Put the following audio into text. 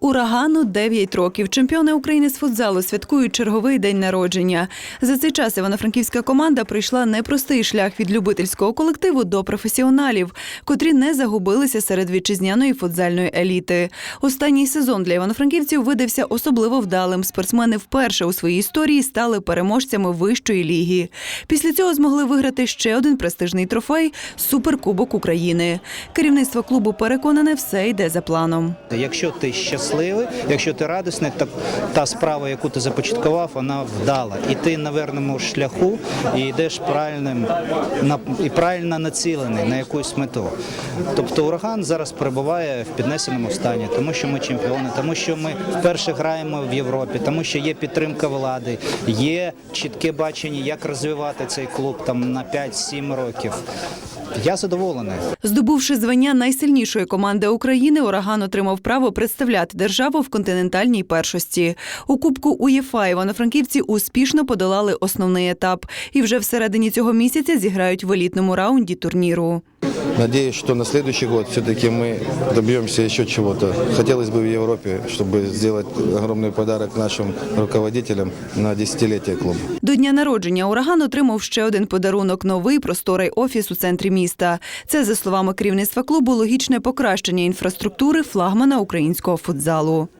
Урагану 9 років. Чемпіони України з футзалу святкують черговий день народження. За цей час івано-франківська команда пройшла непростий шлях від любительського колективу до професіоналів, котрі не загубилися серед вітчизняної футзальної еліти. Останній сезон для івано-франківців видався особливо вдалим. Спортсмени вперше у своїй історії стали переможцями вищої ліги. Після цього змогли виграти ще один престижний трофей Суперкубок України. Керівництво клубу переконане, все йде за планом. Якщо ти щасливий, якщо ти радісний, то та справа, яку ти започаткував, вона вдала. І ти на верному шляху і йдеш правильним і правильно націлений на якусь мету. Тобто ураган зараз перебуває в піднесеному стані, тому що ми чемпіони, тому що ми вперше граємо в Європі, тому що є підтримка влади, є чітке бачення, як розвивати цей клуб там на 5-7 років. Я задоволений. Здобувши звання найсильнішої команди України, Ураган отримав право представляти державу в континентальній першості. У Кубку УЄФА івано-франківці успішно подолали основний етап і вже всередині цього місяця зіграють в елітному раунді турніру. Надеюсь, что на следующий год все-таки мы добьемся еще чего-то. Хотелось бы в Европе, чтобы сделать огромный подарок нашим руководителям на десятилетие клуба. До дня народження ураган отримав ще один подарунок новий просторий офіс у центрі міста. Це, за словами керівництва клубу, логічне покращення інфраструктури флагмана українського футзалу.